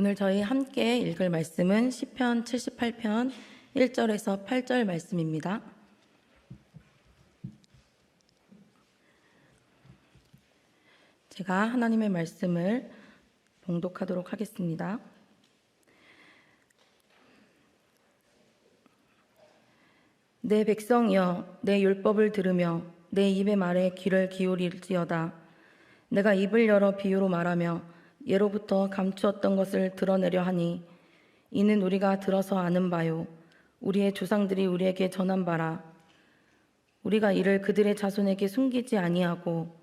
오늘 저희 함께 읽을 말씀은 시편 78편 1절에서 8절 말씀입니다. 제가 하나님의 말씀을 봉독하도록 하겠습니다. 내 백성이여 내 율법을 들으며 내 입의 말에 귀를 기울일지어다 내가 입을 열어 비유로 말하며 예로부터 감추었던 것을 드러내려 하니 이는 우리가 들어서 아는 바요. 우리의 조상들이 우리에게 전한 바라. 우리가 이를 그들의 자손에게 숨기지 아니하고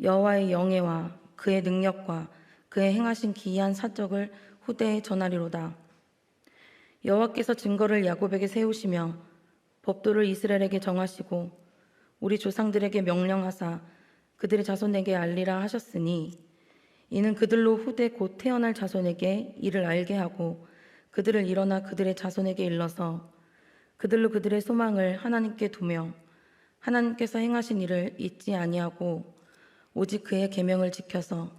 여호와의 영예와 그의 능력과 그의 행하신 기이한 사적을 후대에 전하리로다. 여호와께서 증거를 야곱에게 세우시며 법도를 이스라엘에게 정하시고 우리 조상들에게 명령하사 그들의 자손에게 알리라 하셨으니 이는 그들로 후대 곧 태어날 자손에게 이를 알게 하고 그들을 일어나 그들의 자손에게 일러서 그들로 그들의 소망을 하나님께 두며 하나님께서 행하신 일을 잊지 아니하고 오직 그의 계명을 지켜서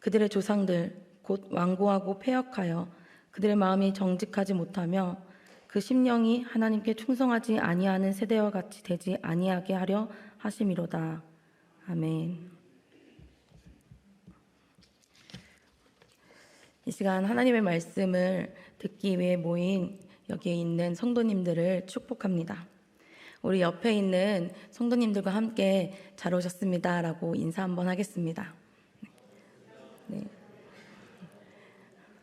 그들의 조상들 곧 완고하고 폐역하여 그들의 마음이 정직하지 못하며 그 심령이 하나님께 충성하지 아니하는 세대와 같이 되지 아니하게 하려 하심이로다. 아멘. 이 시간 하나님의 말씀을 듣기 위해 모인 여기에 있는 성도님들을 축복합니다. 우리 옆에 있는 성도님들과 함께 잘 오셨습니다라고 인사 한번 하겠습니다. 네.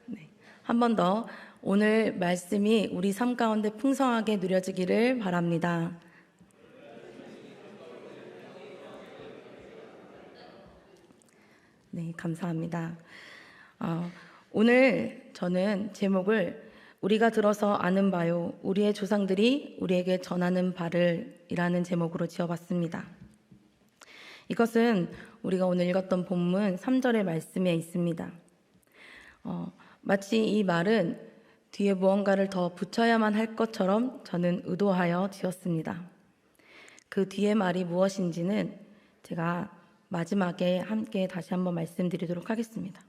네. 한번 더 오늘 말씀이 우리 삶 가운데 풍성하게 누려지기를 바랍니다. 네, 감사합니다. 어, 오늘 저는 제목을 우리가 들어서 아는 바요, 우리의 조상들이 우리에게 전하는 바를 이라는 제목으로 지어봤습니다. 이것은 우리가 오늘 읽었던 본문 3절의 말씀에 있습니다. 어, 마치 이 말은 뒤에 무언가를 더 붙여야만 할 것처럼 저는 의도하여 지었습니다. 그 뒤에 말이 무엇인지는 제가 마지막에 함께 다시 한번 말씀드리도록 하겠습니다.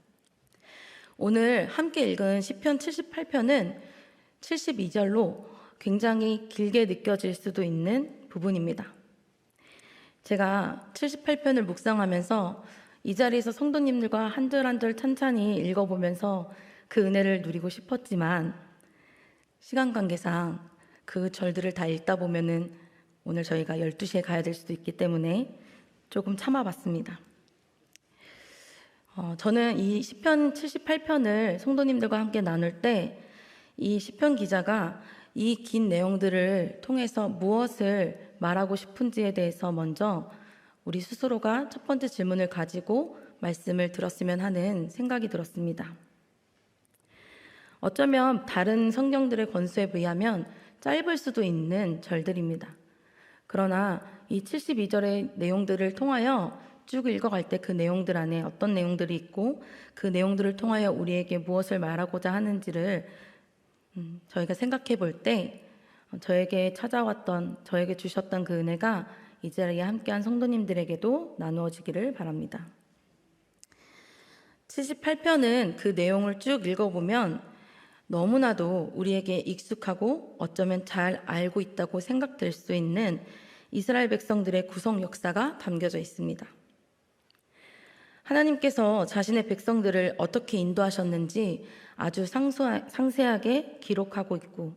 오늘 함께 읽은 시편 78편은 72절로 굉장히 길게 느껴질 수도 있는 부분입니다. 제가 78편을 묵상하면서 이 자리에서 성도님들과 한 절 한절 찬찬히 읽어보면서 그 은혜를 누리고 싶었지만 시간 관계상 그 절들을 다 읽다 보면은 오늘 저희가 12시에 가야 될 수도 있기 때문에 조금 참아봤습니다. 어, 저는 이 시편 78편을 성도님들과 함께 나눌 때 이 시편 기자가 이 긴 내용들을 통해서 무엇을 말하고 싶은지에 대해서 먼저 우리 스스로가 첫 번째 질문을 가지고 말씀을 들었으면 하는 생각이 들었습니다. 어쩌면 다른 성경들의 권수에 비하면 짧을 수도 있는 절들입니다. 그러나 이 72절의 내용들을 통하여 쭉 읽어갈 때 그 내용들 안에 어떤 내용들이 있고 그 내용들을 통하여 우리에게 무엇을 말하고자 하는지를 음, 저희가 생각해 볼 때 저에게 찾아왔던 저에게 주셨던 그 은혜가 이 자리에 함께한 성도님들에게도 나누어지기를 바랍니다. 78편은 그 내용을 쭉 읽어보면 너무나도 우리에게 익숙하고 어쩌면 잘 알고 있다고 생각될 수 있는 이스라엘 백성들의 구성 역사가 담겨져 있습니다. 하나님께서 자신의 백성들을 어떻게 인도하셨는지 아주 상세하게 기록하고 있고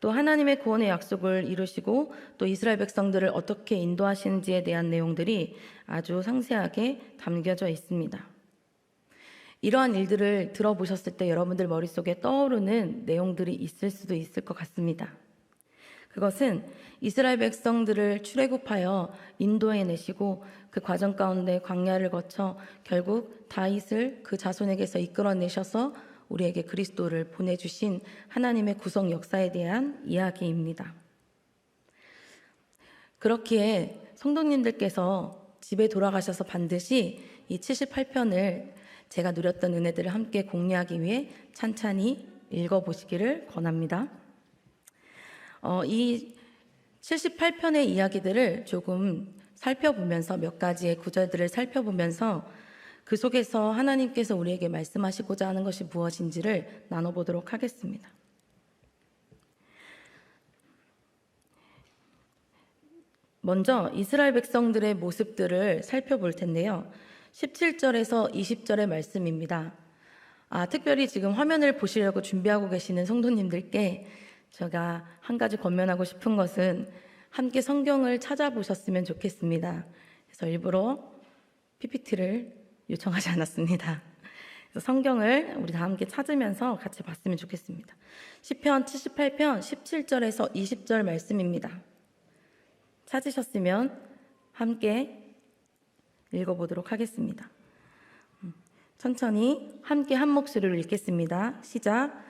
또 하나님의 구원의 약속을 이루시고 또 이스라엘 백성들을 어떻게 인도하시는지에 대한 내용들이 아주 상세하게 담겨져 있습니다. 이러한 일들을 들어보셨을 때 여러분들 머릿속에 떠오르는 내용들이 있을 수도 있을 것 같습니다. 그것은 이스라엘 백성들을 출애굽하여 인도해 내시고 그 과정 가운데 광야를 거쳐 결국 다윗을 그 자손에게서 이끌어내셔서 우리에게 그리스도를 보내주신 하나님의 구성 역사에 대한 이야기입니다. 그렇기에 성도님들께서 집에 돌아가셔서 반드시 이 78편을 제가 누렸던 은혜들을 함께 공유하기 위해 찬찬히 읽어보시기를 권합니다. 어, 이 78편의 이야기들을 조금 살펴보면서 몇 가지의 구절들을 살펴보면서 그 속에서 하나님께서 우리에게 말씀하시고자 하는 것이 무엇인지를 나눠보도록 하겠습니다. 먼저 이스라엘 백성들의 모습들을 살펴볼 텐데요. 17절에서 20절의 말씀입니다. 아, 특별히 지금 화면을 보시려고 준비하고 계시는 성도님들께 제가 한 가지 권면하고 싶은 것은 함께 성경을 찾아보셨으면 좋겠습니다. 그래서 일부러 PPT를 요청하지 않았습니다. 그래서 성경을 우리 다 함께 찾으면서 같이 봤으면 좋겠습니다. 시편 78편 17절에서 20절 말씀입니다. 찾으셨으면 함께 읽어보도록 하겠습니다. 음, 천천히 함께 한 목소리로 읽겠습니다. 시작.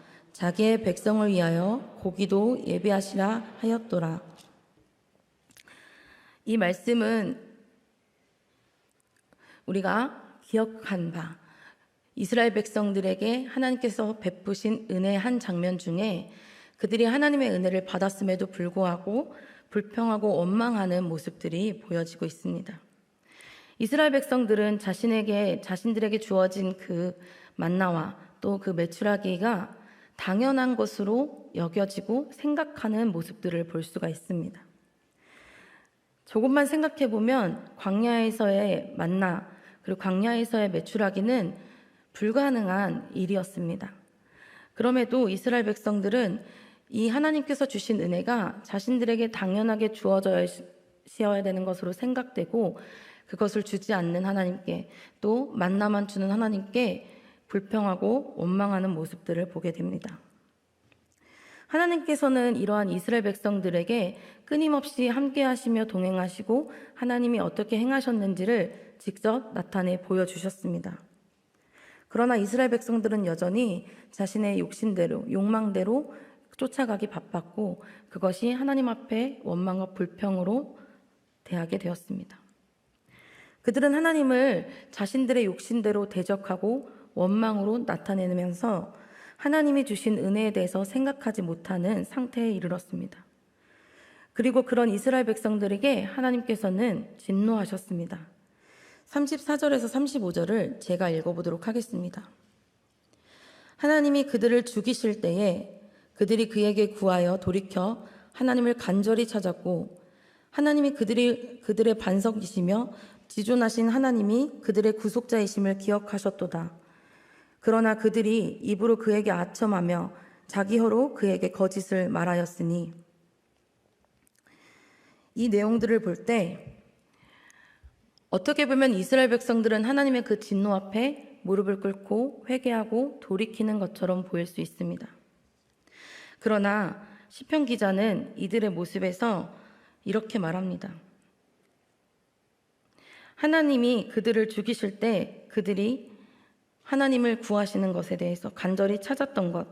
자기의 백성을 위하여 고기도 예비하시라 하였도라 이 말씀은 우리가 기억한 바 이스라엘 백성들에게 하나님께서 베푸신 은혜의 한 장면 중에 그들이 하나님의 은혜를 받았음에도 불구하고 불평하고 원망하는 모습들이 보여지고 있습니다. 이스라엘 백성들은 자신에게 자신들에게 주어진 그 만나와 또 그 메추라기가 당연한 것으로 여겨지고 생각하는 모습들을 볼 수가 있습니다. 조금만 생각해 보면 광야에서의 만나 그리고 광야에서의 메추라기는 불가능한 일이었습니다. 그럼에도 이스라엘 백성들은 이 하나님께서 주신 은혜가 자신들에게 당연하게 주어져야 되는 것으로 생각되고 그것을 주지 않는 하나님께 또 만나만 주는 하나님께 불평하고 원망하는 모습들을 보게 됩니다. 하나님께서는 이러한 이스라엘 백성들에게 끊임없이 함께 하시며 동행하시고 하나님이 어떻게 행하셨는지를 직접 나타내 보여주셨습니다. 그러나 이스라엘 백성들은 여전히 자신의 욕심대로, 욕망대로 쫓아가기 바빴고 그것이 하나님 앞에 원망과 불평으로 대하게 되었습니다. 그들은 하나님을 자신들의 욕심대로 대적하고 원망으로 나타내면서 하나님이 주신 은혜에 대해서 생각하지 못하는 상태에 이르렀습니다. 그리고 그런 이스라엘 백성들에게 하나님께서는 진노하셨습니다. 34절에서 35절을 제가 읽어보도록 하겠습니다. 하나님이 그들을 죽이실 때에 그들이 그에게 구하여 돌이켜 하나님을 간절히 찾았고 하나님이 그들이 그들의 반석이시며 지존하신 하나님이 그들의 구속자이심을 기억하셨도다. 그러나 그들이 입으로 그에게 아첨하며 자기 혀로 그에게 거짓을 말하였으니 이 내용들을 볼 때 어떻게 보면 이스라엘 백성들은 하나님의 그 진노 앞에 무릎을 꿇고 회개하고 돌이키는 것처럼 보일 수 있습니다. 그러나 시편 기자는 이들의 모습에서 이렇게 말합니다. 하나님이 그들을 죽이실 때 그들이 하나님을 구하시는 것에 대해서 간절히 찾았던 것,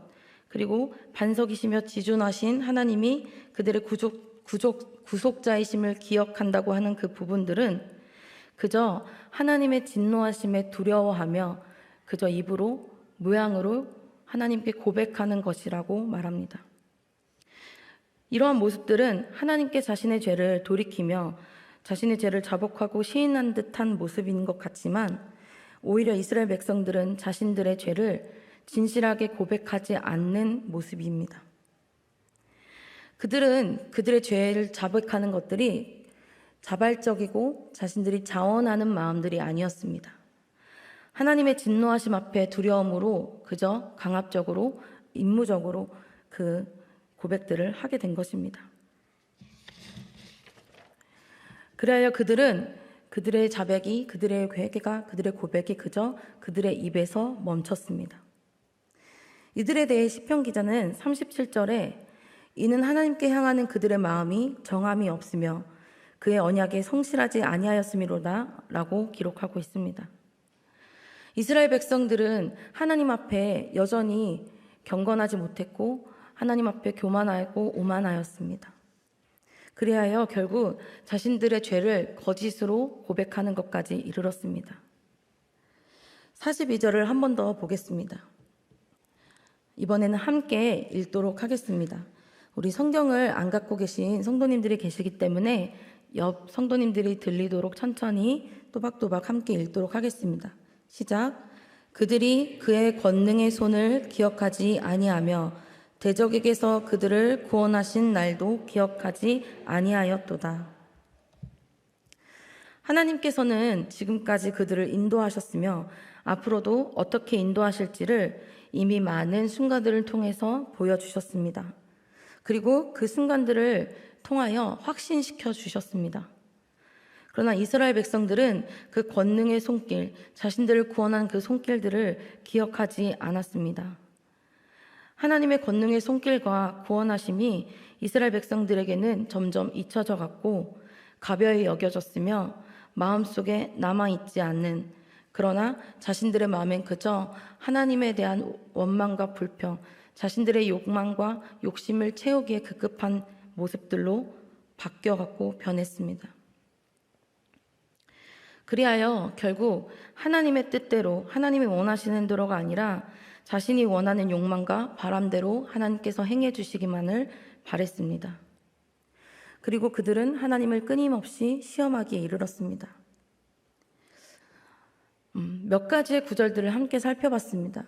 그리고 반석이시며 지존하신 하나님이 그들의 구족, 구족, 구속자이심을 기억한다고 하는 그 부분들은 그저 하나님의 진노하심에 두려워하며 그저 입으로, 모양으로 하나님께 고백하는 것이라고 말합니다. 이러한 모습들은 하나님께 자신의 죄를 돌이키며 자신의 죄를 자복하고 시인한 듯한 모습인 것 같지만 오히려 이스라엘 백성들은 자신들의 죄를 진실하게 고백하지 않는 모습입니다. 그들은 그들의 죄를 자백하는 것들이 자발적이고 자신들이 자원하는 마음들이 아니었습니다. 하나님의 진노하심 앞에 두려움으로 그저 강압적으로 임무적으로 그 고백들을 하게 된 것입니다. 그래야 그들은 그들의 자백이 그들의 회개가 그들의 고백이 그저 그들의 입에서 멈췄습니다. 이들에 대해 시편 기자는 37절에 이는 하나님께 향하는 그들의 마음이 정함이 없으며 그의 언약에 성실하지 아니하였음이로다라고 기록하고 있습니다. 이스라엘 백성들은 하나님 앞에 여전히 경건하지 못했고 하나님 앞에 교만하고 오만하였습니다. 그리하여 결국 자신들의 죄를 거짓으로 고백하는 것까지 이르렀습니다. 42절을 한 번 더 보겠습니다. 이번에는 함께 읽도록 하겠습니다. 우리 성경을 안 갖고 계신 성도님들이 계시기 때문에 옆 성도님들이 들리도록 천천히 또박또박 함께 읽도록 하겠습니다. 시작. 그들이 그의 권능의 손을 기억하지 아니하며 대적에게서 그들을 구원하신 날도 기억하지 아니하였도다. 하나님께서는 지금까지 그들을 인도하셨으며 앞으로도 어떻게 인도하실지를 이미 많은 순간들을 통해서 보여주셨습니다. 그리고 그 순간들을 통하여 확신시켜 주셨습니다. 그러나 이스라엘 백성들은 그 권능의 손길, 자신들을 구원한 그 손길들을 기억하지 않았습니다. 하나님의 권능의 손길과 구원하심이 이스라엘 백성들에게는 점점 잊혀져 갔고 가벼이 여겨졌으며 마음속에 남아있지 않는 그러나 자신들의 마음엔 그저 하나님에 대한 원망과 불평, 자신들의 욕망과 욕심을 채우기에 급급한 모습들로 바뀌어갖고 변했습니다. 그리하여 결국 하나님의 뜻대로 하나님이 원하시는 대로가 아니라 자신이 원하는 욕망과 바람대로 하나님께서 행해 주시기만을 바랬습니다. 그리고 그들은 하나님을 끊임없이 시험하기에 이르렀습니다. 음, 몇 가지의 구절들을 함께 살펴봤습니다.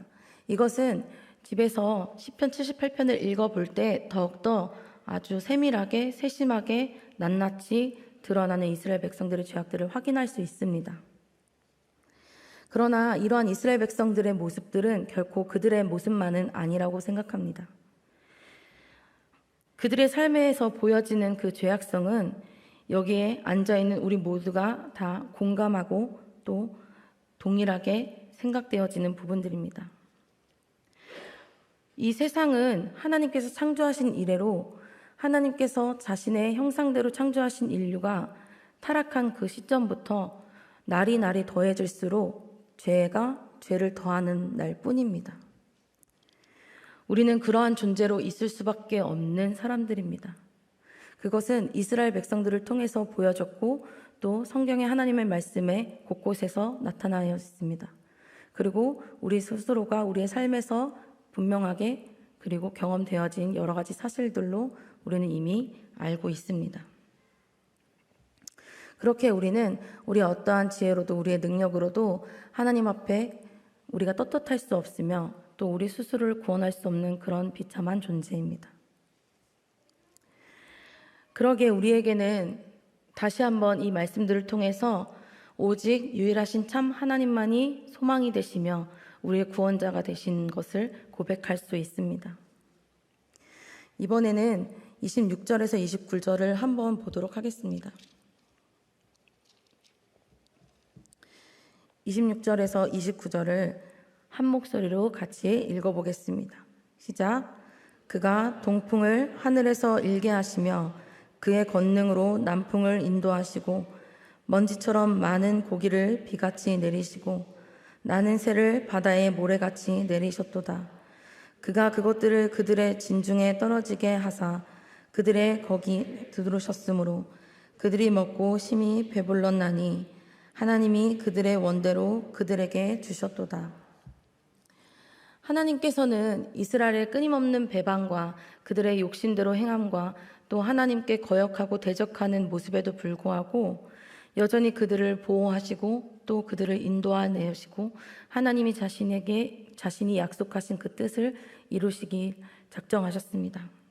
이것은 집에서 10편 78편을 읽어볼 때 더욱더 아주 세밀하게 세심하게 낱낱이 드러나는 이스라엘 백성들의 죄악들을 확인할 수 있습니다. 그러나 이러한 이스라엘 백성들의 모습들은 결코 그들의 모습만은 아니라고 생각합니다. 그들의 삶에서 보여지는 그 죄악성은 여기에 앉아 있는 우리 모두가 다 공감하고 또 동일하게 생각되어지는 부분들입니다. 이 세상은 하나님께서 창조하신 이래로 하나님께서 자신의 형상대로 창조하신 인류가 타락한 그 시점부터 날이 날이 더해질수록 죄가 죄를 더하는 날 뿐입니다. 우리는 그러한 존재로 있을 수밖에 없는 사람들입니다. 그것은 이스라엘 백성들을 통해서 보여졌고 또 성경의 하나님의 말씀에 곳곳에서 나타나어 있습니다. 그리고 우리 스스로가 우리의 삶에서 분명하게 그리고 경험되어진 여러 가지 사실들로 우리는 이미 알고 있습니다. 그렇게 우리는 우리의 어떠한 지혜로도 우리의 능력으로도 하나님 앞에 우리가 떳떳할 수 없으며 또 우리 스스로를 구원할 수 없는 그런 비참한 존재입니다. 그러기에 우리에게는 다시 한번 이 말씀들을 통해서 오직 유일하신 참 하나님만이 소망이 되시며 우리의 구원자가 되신 것을 고백할 수 있습니다. 이번에는 26절에서 29절을 한번 보도록 하겠습니다. 26절에서 29절을 한 목소리로 같이 읽어보겠습니다. 시작. 그가 동풍을 하늘에서 일게 하시며 그의 권능으로 남풍을 인도하시고 먼지처럼 많은 고기를 비같이 내리시고 나는 새를 바다에 모래같이 내리셨도다. 그가 그것들을 그들의 진중에 떨어지게 하사 그들의 거기 두드르셨으므로 그들이 먹고 심히 배불렀나니 하나님이 그들의 원대로 그들에게 주셨도다. 하나님께서는 이스라엘의 끊임없는 배반과 그들의 욕심대로 행함과 또 하나님께 거역하고 대적하는 모습에도 불구하고 여전히 그들을 보호하시고 또 그들을 인도하내시고 하나님이 자신에게 자신이 약속하신 그 뜻을 이루시기 작정하셨습니다.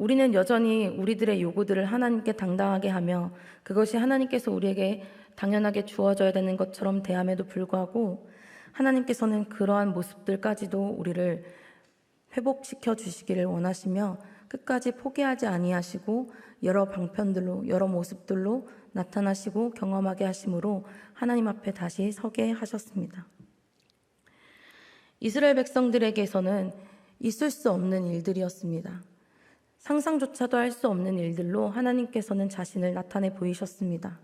우리는 여전히 우리들의 요구들을 하나님께 당당하게 하며 그것이 하나님께서 우리에게 당연하게 주어져야 되는 것처럼 대함에도 불구하고 하나님께서는 그러한 모습들까지도 우리를 회복시켜 주시기를 원하시며 끝까지 포기하지 아니하시고 여러 방편들로 여러 모습들로 나타나시고 경험하게 하심으로 하나님 앞에 다시 서게 하셨습니다. 이스라엘 백성들에게서는 있을 수 없는 일들이었습니다. 상상조차도 할 수 없는 일들로 하나님께서는 자신을 나타내 보이셨습니다.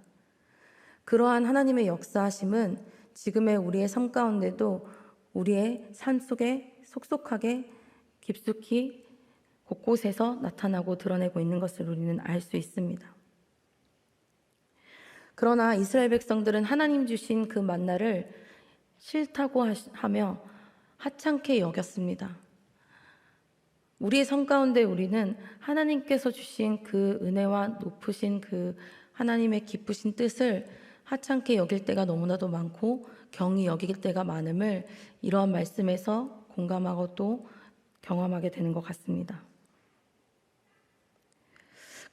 그러한 하나님의 역사하심은 지금의 우리의 삶 가운데도 우리의 삶 속에 속속하게 깊숙이 곳곳에서 나타나고 드러내고 있는 것을 우리는 알 수 있습니다. 그러나 이스라엘 백성들은 하나님 주신 그 만나를 싫다고 하며 하찮게 여겼습니다. 우리의 삶 가운데 우리는 하나님께서 주신 그 은혜와 높으신 그 하나님의 기쁘신 뜻을 하찮게 여길 때가 너무나도 많고 경히 여길 때가 많음을 이러한 말씀에서 공감하고 또 경험하게 되는 것 같습니다.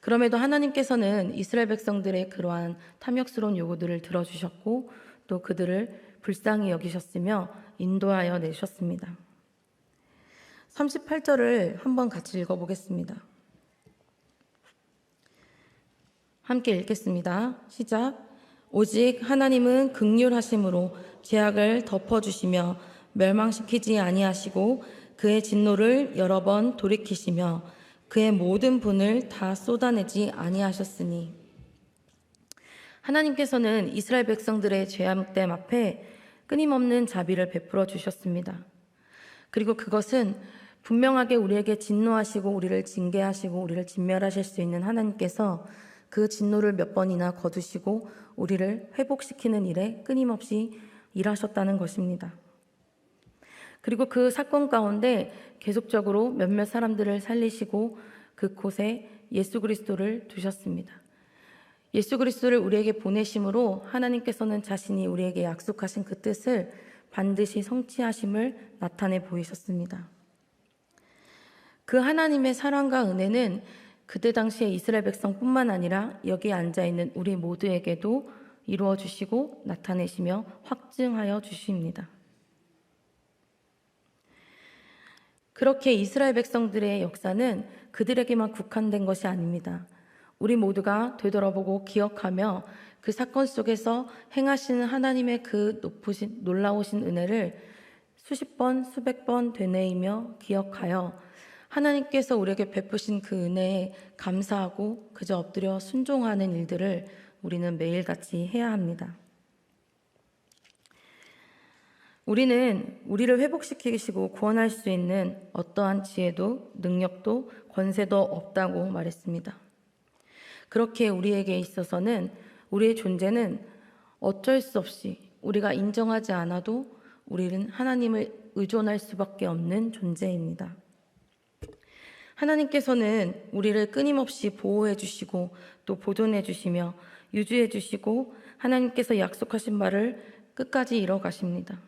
그럼에도 하나님께서는 이스라엘 백성들의 그러한 탐욕스러운 요구들을 들어주셨고 또 그들을 불쌍히 여기셨으며 인도하여 내셨습니다. 38절을 한번 같이 읽어보겠습니다. 함께 읽겠습니다. 시작. 오직 하나님은 극률하심으로 죄악을 덮어주시며 멸망시키지 아니하시고 그의 진노를 여러 번 돌이키시며 그의 모든 분을 다 쏟아내지 아니하셨으니 하나님께서는 이스라엘 백성들의 죄악됨 앞에 끊임없는 자비를 베풀어 주셨습니다. 그리고 그것은 분명하게 우리에게 진노하시고 우리를 징계하시고 우리를 진멸하실 수 있는 하나님께서 그 진노를 몇 번이나 거두시고 우리를 회복시키는 일에 끊임없이 일하셨다는 것입니다. 그리고 그 사건 가운데 계속적으로 몇몇 사람들을 살리시고 그곳에 예수 그리스도를 두셨습니다. 예수 그리스도를 우리에게 보내심으로 하나님께서는 자신이 우리에게 약속하신 그 뜻을 반드시 성취하심을 나타내 보이셨습니다. 그 하나님의 사랑과 은혜는 그때 당시에 이스라엘 백성뿐만 아니라 여기 앉아 있는 우리 모두에게도 이루어 주시고 나타내시며 확증하여 주십니다. 그렇게 이스라엘 백성들의 역사는 그들에게만 국한된 것이 아닙니다. 우리 모두가 되돌아보고 기억하며 그 사건 속에서 행하시는 하나님의 그 높으신 놀라우신 은혜를 수십 번, 수백 번 되뇌이며 기억하여 하나님께서 우리에게 베푸신 그 은혜에 감사하고 그저 엎드려 순종하는 일들을 우리는 매일같이 해야 합니다. 우리는 우리를 회복시키시고 구원할 수 있는 어떠한 지혜도 능력도 권세도 없다고 말했습니다. 그렇게 우리에게 있어서는 우리의 존재는 어쩔 수 없이 우리가 인정하지 않아도 우리는 하나님을 의존할 수밖에 없는 존재입니다. 하나님께서는 우리를 끊임없이 보호해 주시고 또 보존해 주시며 유지해 주시고 하나님께서 약속하신 바를 끝까지 이뤄 가십니다.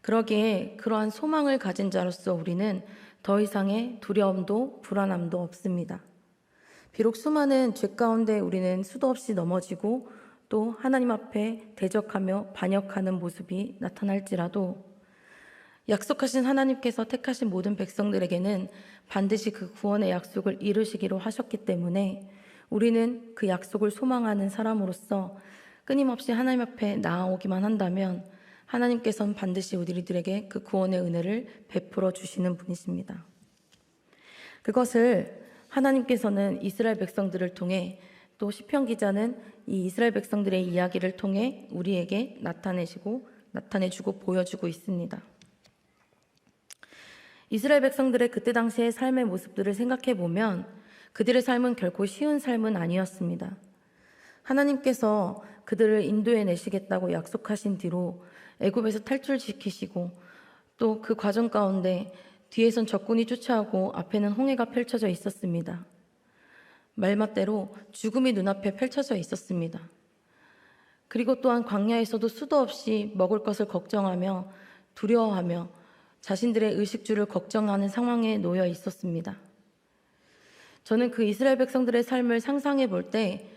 그러기에 그러한 소망을 가진 자로서 우리는 더 이상의 두려움도 불안함도 없습니다. 비록 수많은 죄 가운데 우리는 수도 없이 넘어지고 또 하나님 앞에 대적하며 반역하는 모습이 나타날지라도 약속하신 하나님께서 택하신 모든 백성들에게는 반드시 그 구원의 약속을 이루시기로 하셨기 때문에 우리는 그 약속을 소망하는 사람으로서 끊임없이 하나님 앞에 나아오기만 한다면 하나님께서는 반드시 우리들에게 그 구원의 은혜를 베풀어 주시는 분이십니다. 그것을 하나님께서는 이스라엘 백성들을 통해 또 시편 기자는 이 이스라엘 백성들의 이야기를 통해 우리에게 나타내시고 나타내주고 보여주고 있습니다. 이스라엘 백성들의 그때 당시의 삶의 모습들을 생각해 보면 그들의 삶은 결코 쉬운 삶은 아니었습니다. 하나님께서 그들을 인도해 내시겠다고 약속하신 뒤로 애굽에서 탈출시키시고 또 그 과정 가운데 뒤에선 적군이 쫓아오고 앞에는 홍해가 펼쳐져 있었습니다. 말맛대로 죽음이 눈앞에 펼쳐져 있었습니다. 그리고 또한 광야에서도 수도 없이 먹을 것을 걱정하며 두려워하며 자신들의 의식주를 걱정하는 상황에 놓여 있었습니다. 저는 그 이스라엘 백성들의 삶을 상상해 볼 때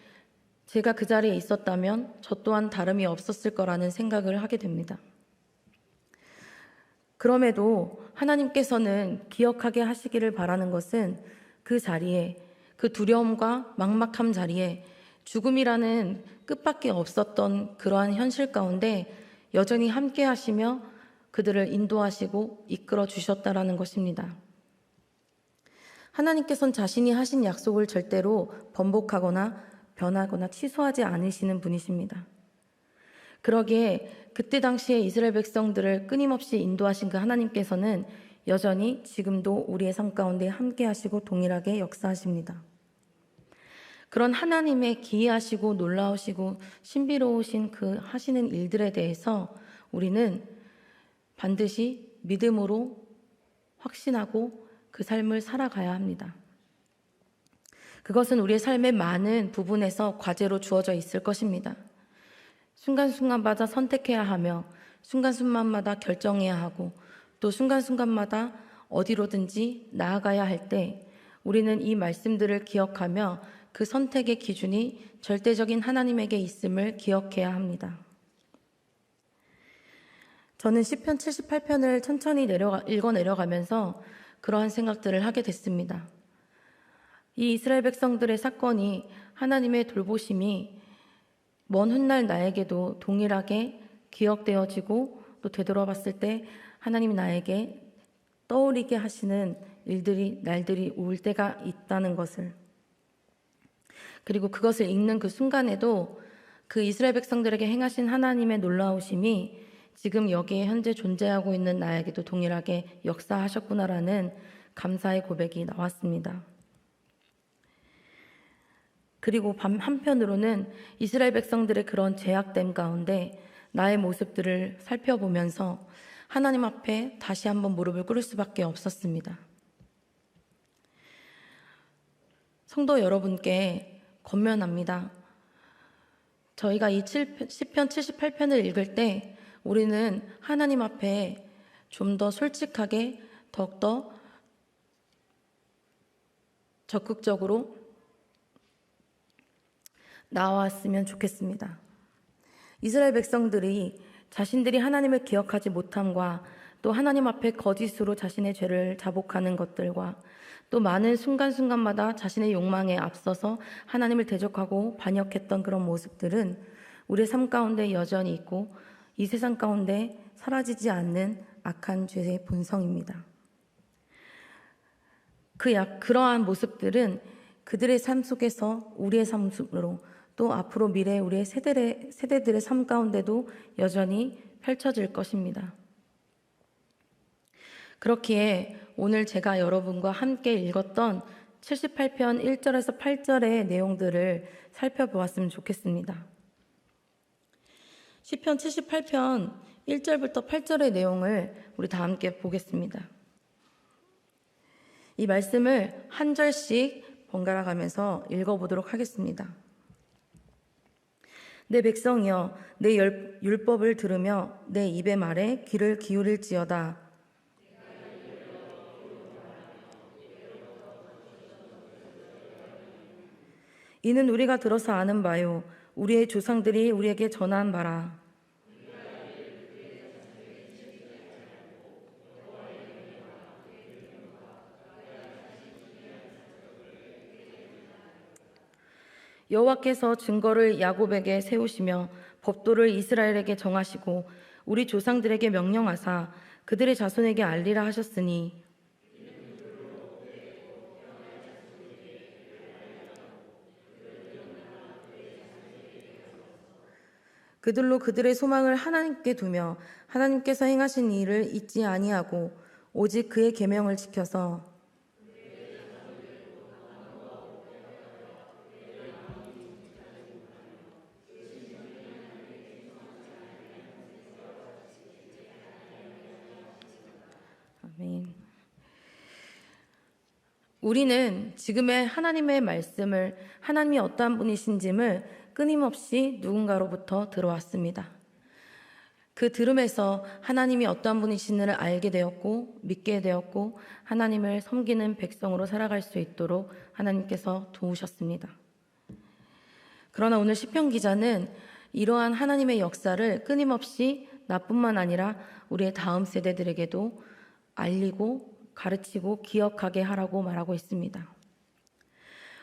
제가 그 자리에 있었다면 저 또한 다름이 없었을 거라는 생각을 하게 됩니다. 그럼에도 하나님께서는 기억하게 하시기를 바라는 것은 그 자리에 그 두려움과 막막함 자리에 죽음이라는 끝밖에 없었던 그러한 현실 가운데 여전히 함께 하시며 그들을 인도하시고 이끌어 주셨다라는 것입니다. 하나님께서는 자신이 하신 약속을 절대로 번복하거나 변하거나 취소하지 않으시는 분이십니다. 그러기에 그때 당시에 이스라엘 백성들을 끊임없이 인도하신 그 하나님께서는 여전히 지금도 우리의 삶 가운데 함께 하시고 동일하게 역사하십니다. 그런 하나님의 기이하시고 놀라우시고 신비로우신 그 하시는 일들에 대해서 우리는 반드시 믿음으로 확신하고 그 삶을 살아가야 합니다. 그것은 우리의 삶의 많은 부분에서 과제로 주어져 있을 것입니다. 순간순간마다 선택해야 하며 순간순간마다 결정해야 하고 또 순간순간마다 어디로든지 나아가야 할 때 우리는 이 말씀들을 기억하며 그 선택의 기준이 절대적인 하나님에게 있음을 기억해야 합니다. 저는 시편 78편을 천천히 내려가, 읽어 내려가면서 그러한 생각들을 하게 됐습니다. 이 이스라엘 백성들의 사건이 하나님의 돌보심이 먼 훗날 나에게도 동일하게 기억되어지고 또 되돌아봤을 때 하나님이 나에게 떠오르게 하시는 일들이 날들이 올 때가 있다는 것을 그리고 그것을 읽는 그 순간에도 그 이스라엘 백성들에게 행하신 하나님의 놀라우심이 지금 여기에 현재 존재하고 있는 나에게도 동일하게 역사하셨구나라는 감사의 고백이 나왔습니다. 그리고 반- 한편으로는 이스라엘 백성들의 그런 제약됨 가운데 나의 모습들을 살펴보면서 하나님 앞에 다시 한번 무릎을 꿇을 수밖에 없었습니다. 성도 여러분께 권면합니다. 저희가 이 7편, 10편 78편을 읽을 때 우리는 하나님 앞에 좀 더 솔직하게 더욱더 적극적으로 나왔으면 좋겠습니다. 이스라엘 백성들이 자신들이 하나님을 기억하지 못함과 또 하나님 앞에 거짓으로 자신의 죄를 자복하는 것들과 또 많은 순간순간마다 자신의 욕망에 앞서서 하나님을 대적하고 반역했던 그런 모습들은 우리의 삶 가운데 여전히 있고 이 세상 가운데 사라지지 않는 악한 죄의 본성입니다. 그 약, 그러한 모습들은 그들의 삶 속에서 우리의 삶으로 또 앞으로 미래 우리의 세대의, 세대들의 삶 가운데도 여전히 펼쳐질 것입니다. 그렇기에 오늘 제가 여러분과 함께 읽었던 78편 1절에서 8절의 내용들을 살펴보았으면 좋겠습니다. 시편 78편 1절부터 8절의 내용을 우리 다 함께 보겠습니다. 이 말씀을 한 절씩 번갈아 가면서 읽어 보도록 하겠습니다. 내 백성이여 내 열- 율법을 들으며 내 입의 말에 귀를 기울일지어다 이는 우리가 들어서 아는 바요 우리의 조상들이 우리에게 전한 바라. 여호와께서 증거를 야곱에게 세우시며 법도를 이스라엘에게 정하시고 우리 조상들에게 명령하사 그들의 자손에게 알리라 하셨으니 그들로 그들의 소망을 하나님께 두며 하나님께서 행하신 일을 잊지 아니하고 오직 그의 계명을 지켜서 아멘. 우리는 지금의 하나님의 말씀을 하나님이 어떠한 분이신지를 끊임없이 누군가로부터 들어왔습니다. 그 들음에서 하나님이 어떠한 분이신지를 알게 되었고 믿게 되었고 하나님을 섬기는 백성으로 살아갈 수 있도록 하나님께서 도우셨습니다. 그러나 오늘 시편 기자는 이러한 하나님의 역사를 끊임없이 나뿐만 아니라 우리의 다음 세대들에게도 알리고 가르치고 기억하게 하라고 말하고 있습니다.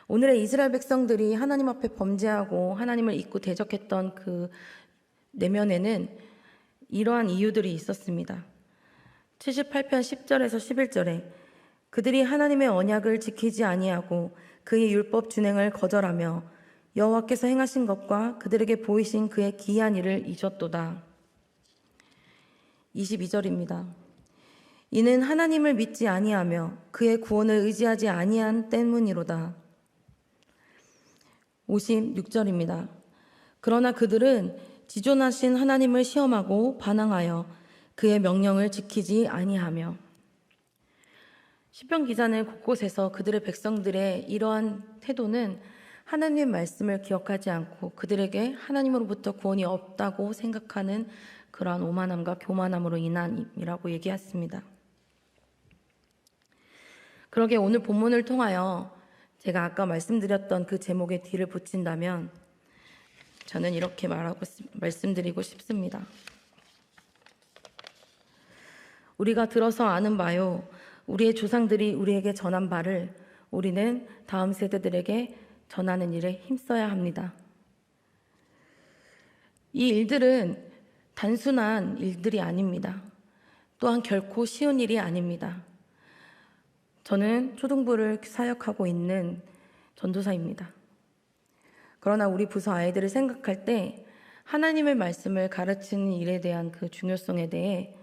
오늘의 이스라엘 백성들이 하나님 앞에 범죄하고 하나님을 잊고 대적했던 그 내면에는 이러한 이유들이 있었습니다. 78편 10절에서 11절에 그들이 하나님의 언약을 지키지 아니하고 그의 율법 준행을 거절하며 여호와께서 행하신 것과 그들에게 보이신 그의 기이한 일을 잊었도다. 22절입니다. 이는 하나님을 믿지 아니하며 그의 구원을 의지하지 아니한 때문이로다. 56절입니다. 그러나 그들은 지존하신 하나님을 시험하고 반항하여 그의 명령을 지키지 아니하며 시편 기자는 곳곳에서 그들의 백성들의 이러한 태도는 하나님의 말씀을 기억하지 않고 그들에게 하나님으로부터 구원이 없다고 생각하는 그러한 오만함과 교만함으로 인한이라고 얘기했습니다. 그러게 오늘 본문을 통하여 제가 아까 말씀드렸던 그 제목에 뒤를 붙인다면 저는 이렇게 말하고 말씀드리고 싶습니다. 우리가 들어서 아는 바요, 우리의 조상들이 우리에게 전한 바를 우리는 다음 세대들에게 전하는 일에 힘써야 합니다. 이 일들은 단순한 일들이 아닙니다. 또한 결코 쉬운 일이 아닙니다. 저는 초등부를 사역하고 있는 전도사입니다. 그러나 우리 부서 아이들을 생각할 때 하나님의 말씀을 가르치는 일에 대한 그 중요성에 대해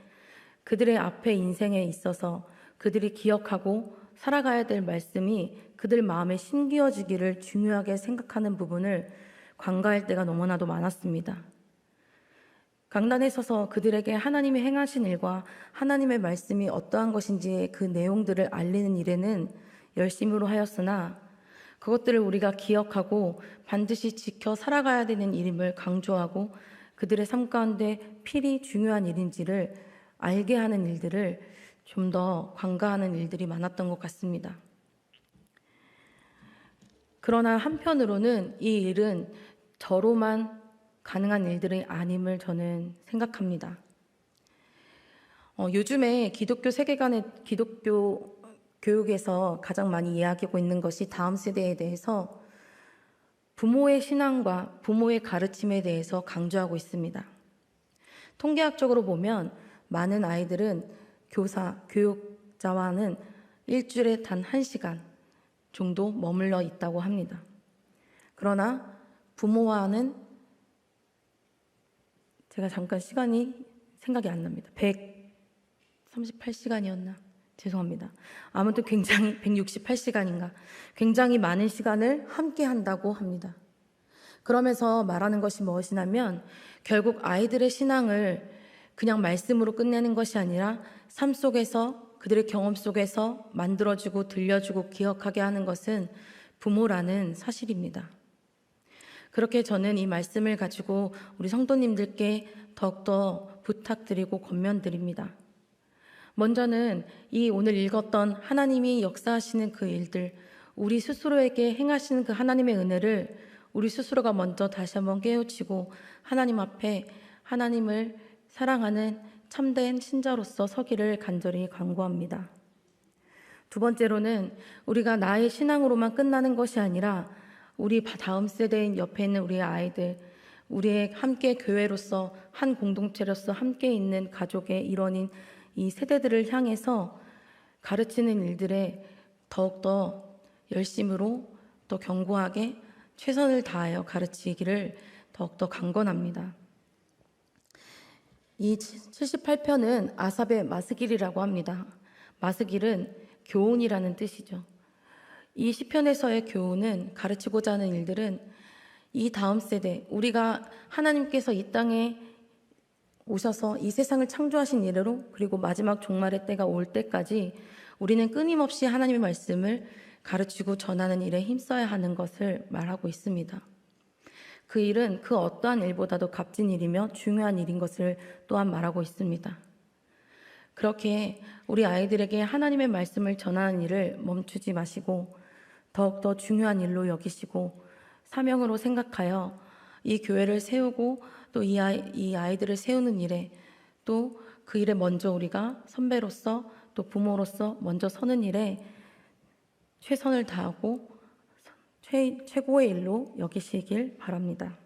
그들의 앞에 인생에 있어서 그들이 기억하고 살아가야 될 말씀이 그들 마음에 심기어지기를 중요하게 생각하는 부분을 관가할 때가 너무나도 많았습니다. 강단에 서서 그들에게 하나님이 행하신 일과 하나님의 말씀이 어떠한 것인지의 그 내용들을 알리는 일에는 열심으로 하였으나 그것들을 우리가 기억하고 반드시 지켜 살아가야 되는 일임을 강조하고 그들의 삶 가운데 필히 중요한 일인지를 알게 하는 일들을 좀 더 관가하는 일들이 많았던 것 같습니다. 그러나 한편으로는 이 일은 저로만 가능한 일들이 아님을 저는 생각합니다. 어, 요즘에 기독교 세계관의 기독교 교육에서 가장 많이 이야기하고 있는 것이 다음 세대에 대해서 부모의 신앙과 부모의 가르침에 대해서 강조하고 있습니다. 통계학적으로 보면 많은 아이들은 교사, 교육자와는 일주일에 단한 시간 정도 머물러 있다고 합니다. 그러나 부모와는 제가 잠깐 시간이 생각이 안 납니다. 138시간이었나? 죄송합니다. 아무튼 굉장히 168시간인가? 굉장히 많은 시간을 함께 한다고 합니다. 그러면서 말하는 것이 무엇이냐면 결국 아이들의 신앙을 그냥 말씀으로 끝내는 것이 아니라 삶 속에서 그들의 경험 속에서 만들어주고 들려주고 기억하게 하는 것은 부모라는 사실입니다. 그렇게 저는 이 말씀을 가지고 우리 성도님들께 더욱더 부탁드리고 권면드립니다. 먼저는 이 오늘 읽었던 하나님이 역사하시는 그 일들, 우리 스스로에게 행하시는 그 하나님의 은혜를 우리 스스로가 먼저 다시 한번 깨우치고 하나님 앞에 하나님을 사랑하는 참된 신자로서 서기를 간절히 간구합니다. 두 번째로는 우리가 나의 신앙으로만 끝나는 것이 아니라 우리 다음 세대인 옆에 있는 우리의 아이들, 우리의 함께 교회로서 한 공동체로서 함께 있는 가족의 일원인 이 세대들을 향해서 가르치는 일들에 더욱더 열심으로 더 견고하게 최선을 다하여 가르치기를 더욱더 강건합니다. 이 78편은 아삽의 마스길이라고 합니다. 마스길은 교훈이라는 뜻이죠. 이 시편에서의 교훈은 가르치고자 하는 일들은 이 다음 세대 우리가 하나님께서 이 땅에 오셔서 이 세상을 창조하신 이래로 그리고 마지막 종말의 때가 올 때까지 우리는 끊임없이 하나님의 말씀을 가르치고 전하는 일에 힘써야 하는 것을 말하고 있습니다. 그 일은 그 어떠한 일보다도 값진 일이며 중요한 일인 것을 또한 말하고 있습니다. 그렇게 우리 아이들에게 하나님의 말씀을 전하는 일을 멈추지 마시고 더욱더 중요한 일로 여기시고 사명으로 생각하여 이 교회를 세우고 또 이 아이, 이 아이들을 세우는 일에 또 그 일에 먼저 우리가 선배로서 또 부모로서 먼저 서는 일에 최선을 다하고 최, 최고의 일로 여기시길 바랍니다.